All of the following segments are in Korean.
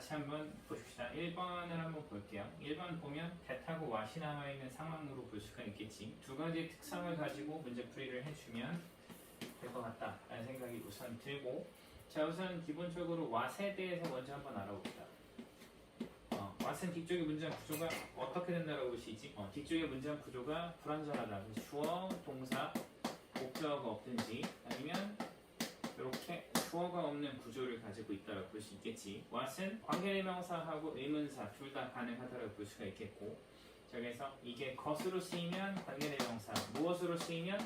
같이 한번 보십시다. 1번을 한번 볼게요. 1번 보면 대타고 왓이 나와 있는 상황으로 볼 수가 있겠지. 두 가지 특성을 가지고 문제 풀이를 해주면 될 것 같다라는 생각이 우선 들고 자 우선 기본적으로 왓에 대해서 먼저 한번 알아봅시다. 어, 왓은 뒤쪽의 문장 구조가 어떻게 된다고 볼 수 있지? 어, 뒤쪽의 문장 구조가 불완전하다. 주어, 동사, 목적어가 없든지 아니면 이렇게 주어가 없는 구조를 가지고 있다고 볼 수 있겠지. what은 관계대명사하고 의문사 둘 다 가능하다고 볼 수가 있겠고. 자, 그래서 이게 것으로 쓰이면 관계대명사, 무엇으로 쓰이면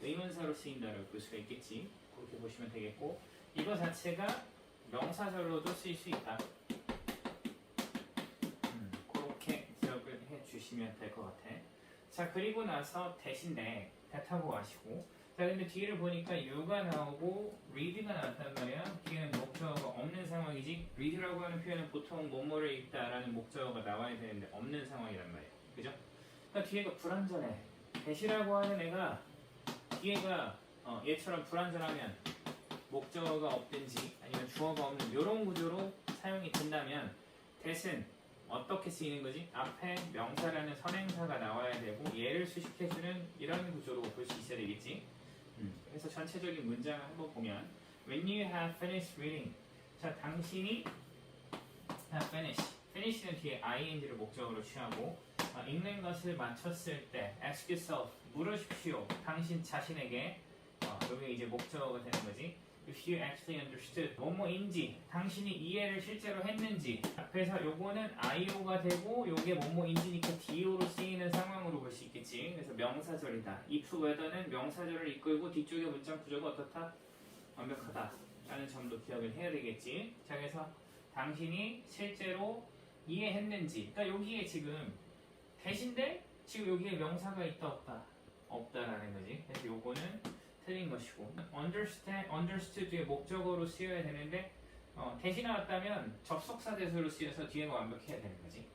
의문사로 쓰인다고 볼 수가 있겠지. 그렇게 보시면 되겠고. 이거 자체가 명사절로도 쓰일 수 있다. 음, 그렇게 기억을 해 주시면 될 것 같아. 자, 그리고 나서 대신에 대타고 와시고 자 근데 뒤를 보니까 you가 나오고 read가 나왔단 말이야 뒤에는 목적어가 없는 상황이지 read라고 하는 표현은 보통 뭐뭐를 읽다라는 목적어가 나와야 되는데 없는 상황이란 말이야 그죠? 그러니까 뒤에가 불완전해 대시라고 하는 애가 뒤에가 어, 얘처럼 불완전하면 목적어가 없든지 아니면 주어가 없는 이런 구조로 사용이 된다면 대신 어떻게 쓰이는 거지? 앞에 명사라는 선행사가 나와야 되고 얘를 수식해주는 이런 구조로 볼 수 있어야 되겠지. 음, 그래서 전체적인 문장을 한번 보면 When you have finished reading 자 당신이 have finished. Finish는 뒤에 ing를 목적으로 취하고 어, 읽는 것을 마쳤을 때 ask yourself 물으십시오. 당신 자신에게 어, 여기 이제 목적어가 되는 거지 If you actually understood. 뭐뭐인지 당신이 이해를 실제로 했는지. 앞에서 요거는 IO가 되고 요게 뭐뭐인지니까 DO로 쓰이는 상황으로 볼 수 있겠지. 그래서 명사절이다. If whether는 명사절을 이끌고 뒤쪽의 문장 구조가 어떻다? 완벽하다. 라는 점도 기억을 해야 되겠지. 자 그래서 당신이 실제로 이해했는지. 그러니까 여기에 지금 대신데 지금 여기에 명사가 있다 없다 understand, understood의 목적어로 쓰여야 되는데 어, 대신 나왔다면 접속사 대수로 쓰여서 뒤에가 완벽해야 되는 거지.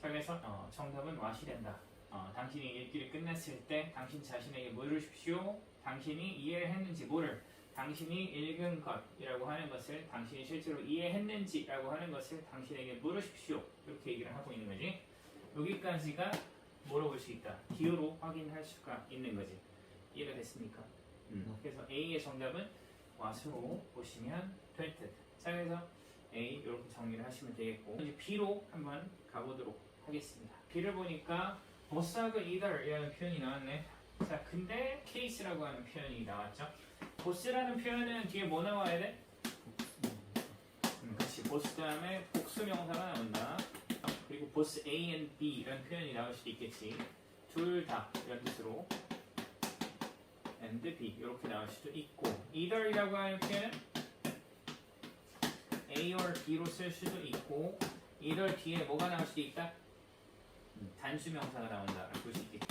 자 그래서 어, 정답은 what이 된다. 어, 당신이 읽기를 끝냈을 때 당신 자신에게 물으십시오? 당신이 이해를 했는지 뭐를? 당신이 읽은 것이라고 하는 것을 당신이 실제로 이해했는지라고 하는 것을 당신에게 물으십시오. 이렇게 얘기를 하고 있는 거지. 여기까지가 뭐로 볼수 있다? 기호로 확인할 수가 있는 거지. 이해가 됐습니까? 음. 그래서 A의 정답은 와수로 보시면 될 듯. 자, 그래서 A 이렇게 정리를 하시면 되겠고 이제 B로 한번 가보도록 하겠습니다. B를 보니까 보스하고 either이라는 표현이 나왔네. 자, 근데 case라고 하는 표현이 나왔죠. 보스라는 표현은 뒤에 뭐 나와야 돼? 음, 그렇지. 보스 다음에 복수 명사가 나온다. 그리고 보스 A and B 이런 표현이 나올 수도 있겠지. 둘 다 이런 뜻으로 and B 이렇게 나올 수도 있고 either이라고 하는 표현은 A or B로 쓸 수도 있고 either 뒤에 뭐가 나올 수도 있다? 음, 단수 명사가 나온다 볼수 있겠지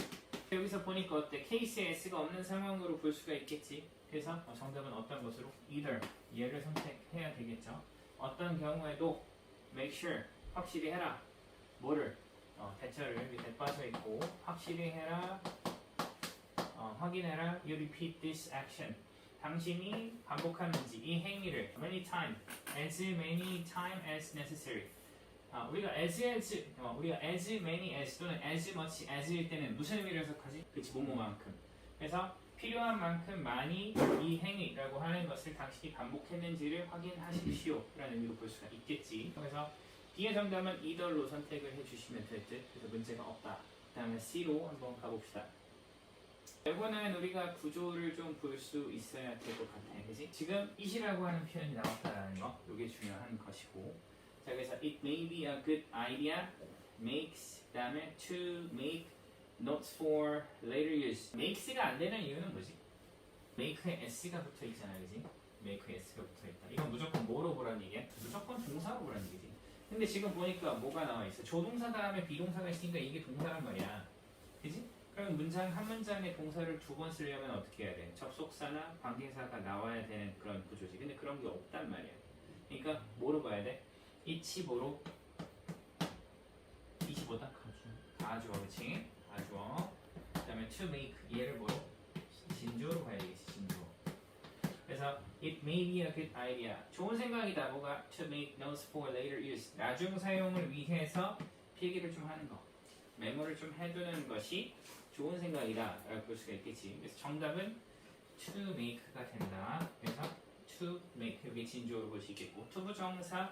여기서 보니까 어때? 케이스에 S가 없는 상황으로 볼 수가 있겠지 그래서 어, 정답은 어떤 것으로? either 얘를 선택해야 되겠죠 어떤 경우에도 make sure 확실히 해라 뭐를? 어, 대처를 밑에 빠져 있고 확실히 해라 어, 확인해라. You repeat this action. 당신이 반복하는지 이 행위를 many time, as many time as necessary. 아, 우리가 as as 어, 우리가 as many as 또는 as much as일 때는 무슨 의미를 해석하지? 그치 뭐뭐만큼. 그래서 필요한 만큼 많이 이 행위라고 하는 것을 당신이 반복했는지를 확인하십시오라는 의미로 볼 수가 있겠지. 그래서 B의 정답은 either로 선택을 해주시면 될 듯. 그래서 문제가 없다. 그 다음에 C로 한번 가봅시다. 이거는 우리가 구조를 좀 볼 수 있어야 될 것 같아. 그지? 지금 it이라고 하는 표현이 나왔다라는 거. 이게 중요한 것이고. 자, 그래서 it may be a good idea. makes, 그 다음에 to make notes for later use. makes가 안 되는 이유는 뭐지? make에 s가 붙어 있잖아. 그지? make에 s가 붙어 있다. 이건 무조건 뭐로 보라는 얘기야? 무조건 동사로 보라는 얘기지. 근데 지금 보니까 뭐가 나와 있어? 조동사 다음에 비동사가 있으니까 이게 동사란 말이야. 그지? 그럼 문장 한 문장에 동사를 두 번 쓰려면 어떻게 해야 돼? 접속사나 관계사가 나와야 되는 그런 구조지. 근데 그런 게 없단 말이야. 그러니까 뭐로 봐야 돼? 이치 뭐로? 이치 뭐다? 아주어, 그치? 아주어. 그 다음에 to make 얘를 뭐로? 진주어로 봐야 되겠지, 진주어. 그래서 it may be a good idea. 좋은 생각이다. 뭐가 to make notes for later use. 나중 사용을 위해서 필기를 좀 하는 거. 메모를 좀 해두는 것이 좋은 생각이다. 라고 볼 수가 있겠지. 그래서 정답은 to make가 된다. 그래서 to make 여기 진주어로 볼 수 있겠고 투부정사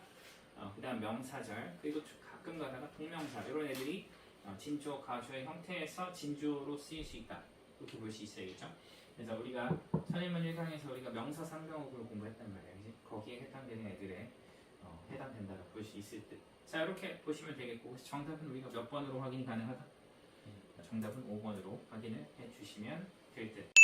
어, 그 다음 명사절 그리고 가끔 가다가 동명사 이런 애들이 어, 진주어 가주의 형태에서 진주어로 쓰일 수 있다. 이렇게 볼 수 있어야겠죠. 그래서 우리가 선임문 1강에서 우리가 명사 상명어구를 공부했단 말이야. 그지? 거기에 해당되는 애들에 어, 해당된다고 볼 수 있을 듯. 자 이렇게 보시면 되겠고 정답은 우리가 몇 번으로 확인이 가능하다? 정답은 5번으로 확인을 해주시면 될 듯.